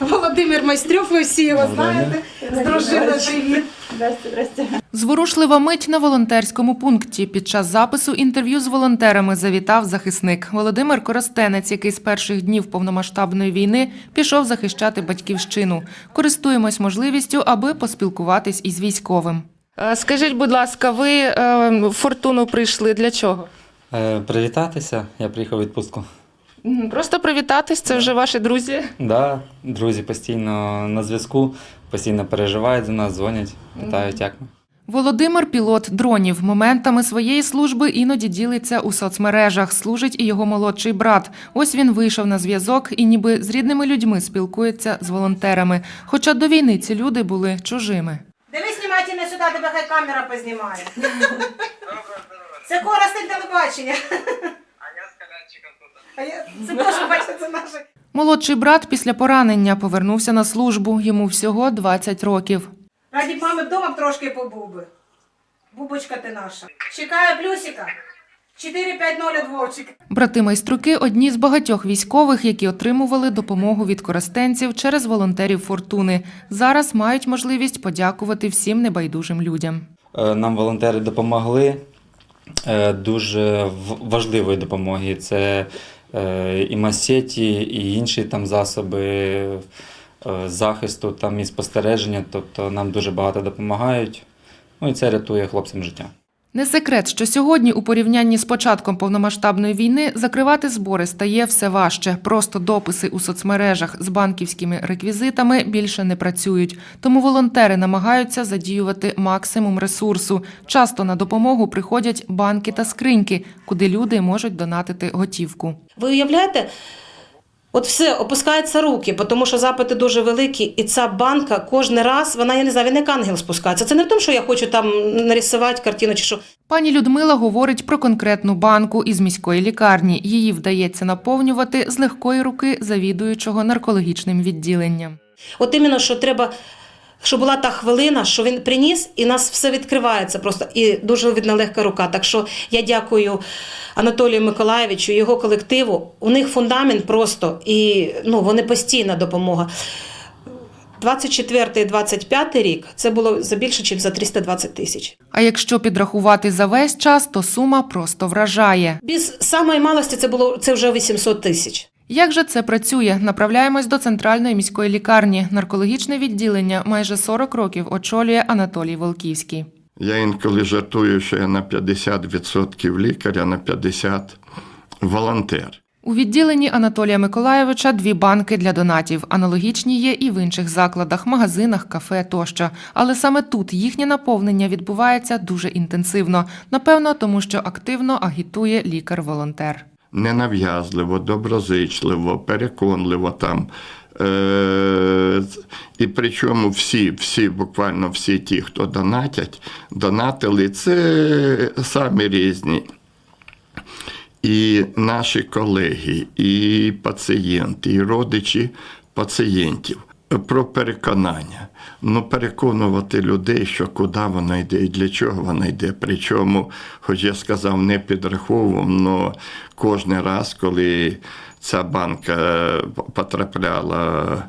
Володимир Майстрюк, ви всі його знаєте. З дружиною здрасте. Зворушлива мить на волонтерському пункті. Під час запису інтерв'ю з волонтерами завітав захисник Володимир Коростенець, який з перших днів повномасштабної війни пішов захищати батьківщину. Користуємось можливістю, аби поспілкуватись із військовим. Е, Скажіть, будь ласка, ви е, фортуну прийшли для чого? Е, Привітатися, я приїхав відпустку. Просто привітатись, це вже ваші друзі. Да, друзі постійно на зв'язку, постійно переживають за нас, дзвонять, питають, як ми. Володимир пілот дронів. Моментами своєї служби іноді ділиться у соцмережах. Служить і його молодший брат. Ось він вийшов на зв'язок і ніби з рідними людьми спілкується з волонтерами. Хоча до війни ці люди були чужими. Дивись знімайте не сюди, тебе хай камера познімає. Це коростень телебачення. А я Це теж бачите, це наше. Молодший брат після поранення повернувся на службу. Йому всього 20 років. Раді б мами вдома б трошки побув би. Бубочка ти наша. Чекає плюсика. 4-5-0 від Брати майструки одні з багатьох військових, які отримували допомогу від коростенців через волонтерів фортуни. Зараз мають можливість подякувати всім небайдужим людям. Е, Нам волонтери допомогли е, дуже важливої допомоги. Це і масеті, і інші там засоби е, захисту, там і спостереження. Тобто нам дуже багато допомагають. Ну і це рятує хлопцям життя. Не секрет, що сьогодні, у порівнянні з початком повномасштабної війни, закривати збори стає все важче. Просто дописи у соцмережах з банківськими реквізитами більше не працюють. Тому волонтери намагаються задіювати максимум ресурсу. Часто на допомогу приходять банки та скриньки, куди люди можуть донатити готівку. Ви уявляєте? От все, опускаються руки, тому що запити дуже великі, і ця банка кожен раз, вона, я не знаю, він як ангел спускається. Це не в тому, що я хочу там нарисувати картину чи що. Пані Людмила говорить про конкретну банку із міської лікарні. Її вдається наповнювати з легкої руки завідуючого наркологічним відділенням. От іменно, що треба, щоб була та хвилина, що він приніс, і нас все відкривається просто. І дуже видна легка рука. Так що я дякую Анатолію Миколаєвичу, його колективу. У них фундамент просто, і ну, вони постійна допомога. 24 і 25 рік це було за більше, ніж за 320 тисяч. А якщо підрахувати за весь час, то сума просто вражає. Без самої малості це було це вже 800 тисяч. Як же це працює? Направляємось до центральної міської лікарні. Наркологічне відділення майже 40 років очолює Анатолій Волківський. Я інколи жартую, що я на 50% лікар, а на 50% волонтер. У відділенні Анатолія Миколаєвича дві банки для донатів. Аналогічні є і в інших закладах, магазинах, кафе тощо. Але саме тут їхнє наповнення відбувається дуже інтенсивно. Напевно, тому що активно агітує лікар-волонтер. Ненав'язливо, доброзичливо, переконливо там. Е- і причому всі, всі, буквально всі ті, хто донатять, донатили, це самі різні. І наші колеги, і пацієнти, і родичі пацієнтів про переконання. Ну, переконувати людей, що куди вона йде і для чого вона йде. Причому, хоч я сказав, не підраховував, але кожен раз, коли ця банка потрапляла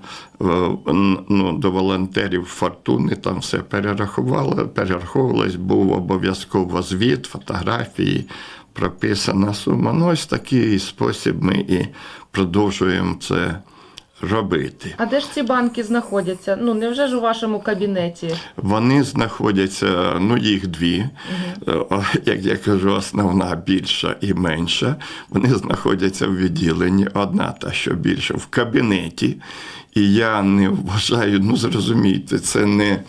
ну, до волонтерів фортуни, там все перерахувало, перераховувалось, був обов'язково звіт, фотографії, прописана сума. Ну, ось такий спосіб ми і продовжуємо це робити. А де ж ці банки знаходяться? Ну невже ж у вашому кабінеті? Вони знаходяться, ну їх дві, О, як я кажу, основна більша і менша. Вони знаходяться в відділенні. Одна та що більша в кабінеті. І я не вважаю, ну зрозумійте, це не.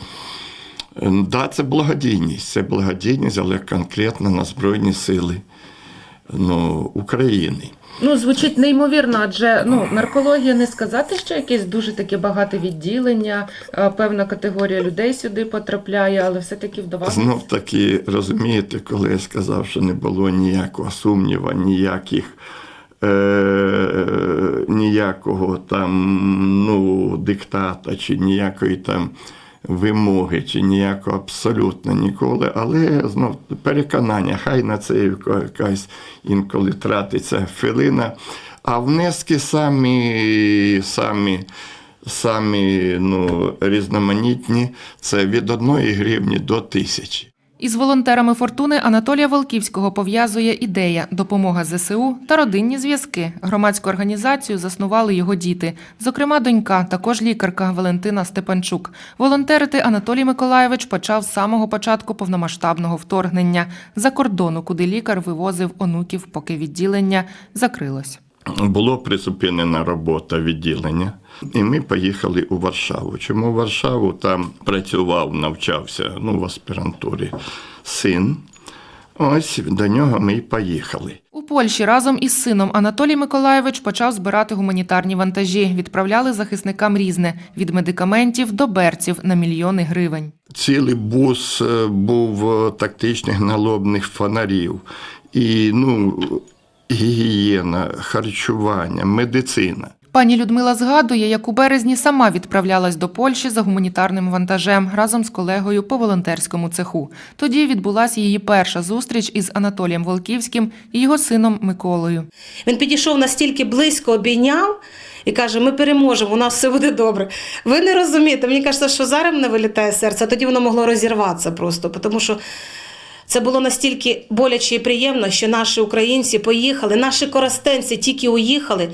Да, це благодійність, це благодійність, але конкретно на Збройні Сили ну, України. Ну, звучить неймовірно, адже ну наркологія не сказати, що якесь дуже таке багате відділення, певна категорія людей сюди потрапляє, але все-таки вдавалося. Знов таки, розумієте, коли я сказав, що не було ніякого сумніву, ніяких. Е, ніякого там ну, диктата, чи ніякої там вимоги, чи ніякого абсолютно ніколи. Але знов переконання, хай на це якась інколи тратиться хвилина. А внески самі, самі самі ну, різноманітні це від одної гривні до тисячі. Із волонтерами фортуни Анатолія Волківського пов'язує ідея допомога ЗСУ та родинні зв'язки. Громадську організацію заснували його діти. Зокрема, донька, також лікарка Валентина Степанчук. Волонтерити Анатолій Миколаєвич почав з самого початку повномасштабного вторгнення за кордону, куди лікар вивозив онуків, поки відділення закрилось. Було призупинена робота відділення, і ми поїхали у Варшаву. Чому в Варшаву там працював, навчався ну, в аспірантурі син. Ось до нього ми й поїхали. У Польщі разом із сином Анатолій Миколаєвич почав збирати гуманітарні вантажі. Відправляли захисникам різне від медикаментів до берців на мільйони гривень. Цілий бус е, був е, тактичних налобних фонарів. І ну, гігієна, харчування, медицина. Пані Людмила згадує, як у березні сама відправлялась до Польщі за гуманітарним вантажем разом з колегою по волонтерському цеху. Тоді відбулася її перша зустріч із Анатолієм Волківським і його сином Миколою. Він підійшов настільки близько, обійняв і каже: Ми переможемо, у нас все буде добре. Ви не розумієте, мені кажеться, що зараз мене вилітає серце, а тоді воно могло розірватися просто, тому що. Це було настільки боляче і приємно, що наші українці поїхали, наші коростенці тільки уїхали,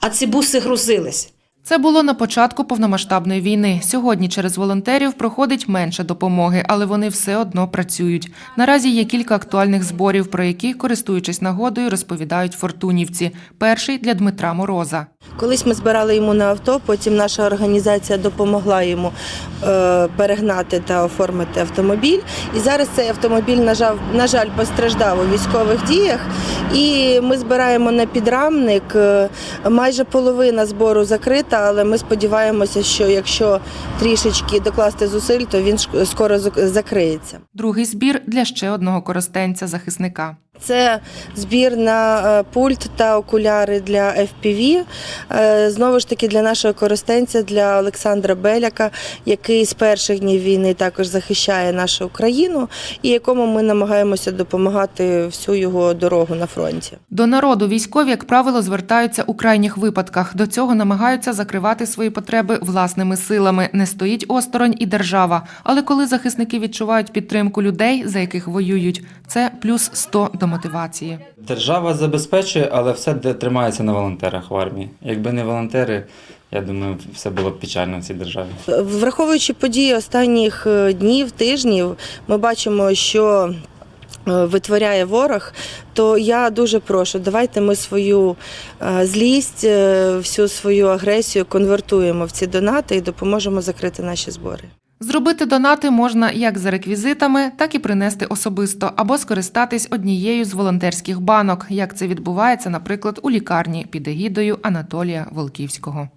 а ці буси грузились. Це було на початку повномасштабної війни. Сьогодні через волонтерів проходить менше допомоги, але вони все одно працюють. Наразі є кілька актуальних зборів, про які, користуючись нагодою, розповідають фортунівці. Перший для Дмитра Мороза. Колись ми збирали йому на авто, потім наша організація допомогла йому е, перегнати та оформити автомобіль. І зараз цей автомобіль, на жаль, постраждав у військових діях. І ми збираємо на підрамник. Е, Майже половина збору закрита, але ми сподіваємося, що якщо трішечки докласти зусиль, то він скоро закриється. Другий збір для ще одного користенця захисника. Це збір на е, пульт та окуляри для FPV. Е, Знову ж таки, для нашого користенця, для Олександра Беляка, який з перших днів війни також захищає нашу Україну, і якому ми намагаємося допомагати всю його дорогу на фронті. До народу військові, як правило, звертаються у крайніх випадках. До цього намагаються закривати свої потреби власними силами. Не стоїть осторонь і держава. Але коли захисники відчувають підтримку людей, за яких воюють, це плюс 100 до мотивації. Держава забезпечує, але все де- тримається на волонтерах в армії. Якби не волонтери, я думаю, все було б печально в цій державі. Враховуючи події останніх е, днів, тижнів, ми бачимо, що е, витворяє ворог, то я дуже прошу, давайте ми свою е, злість, всю свою агресію конвертуємо в ці донати і допоможемо закрити наші збори. Зробити донати можна як за реквізитами, так і принести особисто або скористатись однією з волонтерських банок, як це відбувається, наприклад, у лікарні під егідою Анатолія Волківського.